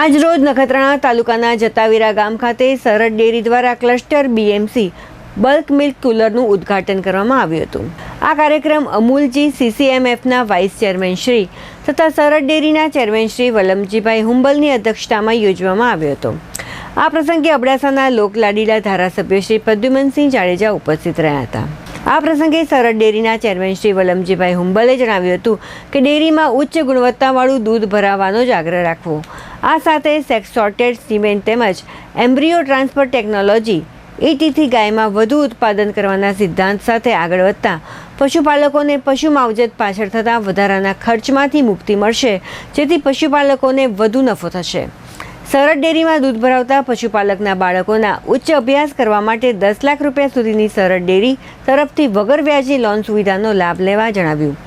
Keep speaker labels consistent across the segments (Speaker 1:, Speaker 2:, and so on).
Speaker 1: આજરોજ નખત્રાણા તાલુકાના જતાવીરા ગામ ખાતે સરહદ ડેરી દ્વારા ક્લસ્ટર બીએમસી બલ્ક મિલ્ક કુલરનું ઉદ્ઘાટન કરવામાં આવ્યું હતું. આ કાર્યક્રમ અમૂલજી સીસીએમએફના વાઇસ ચેરમેન શ્રી તથા સરહદ ડેરીના ચેરમેન શ્રી વલમજીભાઈ હુંબલની અધ્યક્ષતામાં યોજવામાં આવ્યો હતો. આ પ્રસંગે અબડાસાના લોકલાડીલા ધારાસભ્ય શ્રી પ્રદ્યુમનસિંહ જાડેજા ઉપસ્થિત રહ્યા હતા. આ પ્રસંગે સરહદ ડેરીના ચેરમેન શ્રી વલમજીભાઈ હુંબલે જણાવ્યું હતું કે ડેરીમાં ઉચ્ચ ગુણવત્તાવાળું દૂધ ભરાવવાનો જ આગ્રહ રાખવો. આ સાથે સેક્સ સોર્ટેડ સિમેન્ટ તેમજ એમ્બ્રિયો ટ્રાન્સફર ટેકનોલોજી એટીથી ગાયમાં વધુ ઉત્પાદન કરવાના સિદ્ધાંત સાથે આગળ વધતા પશુપાલકોને પશુ માવજત પાછળ થતા વધારાના ખર્ચમાંથી મુક્તિ મળશે, જેથી પશુપાલકોને વધુ નફો થશે. સરળ ડેરીમાં દૂધ ભરાવતા પશુપાલકના બાળકોના ઉચ્ચ અભ્યાસ કરવા માટે દસ લાખ રૂપિયા સુધીની સરળ ડેરી તરફથી વગર વ્યાજી લોન સુવિધાનો લાભ લેવા જણાવ્યું.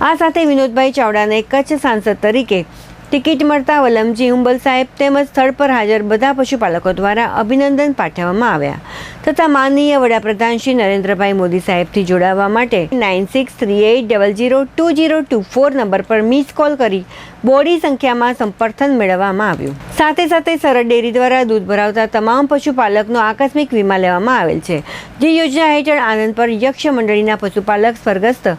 Speaker 1: આ સાથે વિનોદભાઈ ચાવડાને કચ્છ સાંસદ તરીકે ટિકિટ મળતા વલમજી ઉંબલ સાહેબ તેમજ સ્થળ પર હાજર બધા પશુપાલકો દ્વારા અભિનંદન પાઠવવામાં આવ્યા તથા માનનીય વડાપ્રધાન શ્રી નરેન્દ્રભાઈ મોદી સાહેબથી જોડાવા માટે nine six three eight double zero two zero two four number પર મિસ કોલ કરી બોડી સંખ્યામાં સમર્થન મેળવવામાં આવ્યું. સાથે સાથે સરળ ડેરી દ્વારા દૂધ ભરાવતા તમામ પશુપાલકનો આકસ્મિક વીમા લેવામાં આવેલ છે. જે યોજના હેઠળ આનંદ પર યક્ષ મંડળીના પશુપાલક સ્વર્ગસ્થ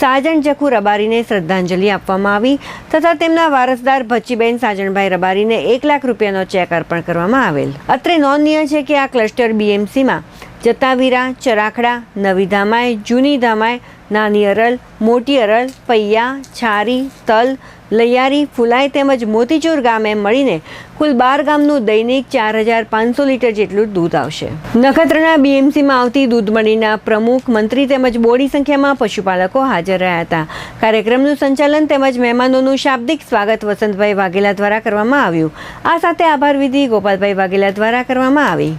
Speaker 1: સાજણ જખુ રબારીને શ્રદ્ધાંજલિ આપવામાં આવી તથા તેમના વારસદાર ભચ્ચીબેન સાજણભાઈ રબારીને એક લાખ રૂપિયાનો ચેક અર્પણ કરવામાં આવેલ. અત્રે નોંધનીય છે કે આ ક્લસ્ટર બીએમસીમાં જતાવીરા, ચરાખડા, નવી ધામાય જૂની ધામાય નાની અરલ, મોટી અરલ, પૈયા, છારી, તલ, લૈયારી, ફુલાઈ તેમજ મોતીચૂર ગામે મળીને કુલ બાર ગામનું દૈનિક ચાર હજાર પાંચસો લીટર જેટલું દૂધ આવશે. નખત્રના બીએમસીમાં આવતી દૂધ મંડીના પ્રમુખ, મંત્રી તેમજ બોડી સંખ્યામાં પશુપાલકો હાજર રહ્યા હતા. કાર્યક્રમનું સંચાલન તેમજ મહેમાનોનું શાબ્દિક સ્વાગત વસંતભાઈ વાઘેલા દ્વારા કરવામાં આવ્યું. આ સાથે આભાર વિધિ ગોપાલભાઈ વાઘેલા દ્વારા કરવામાં આવી.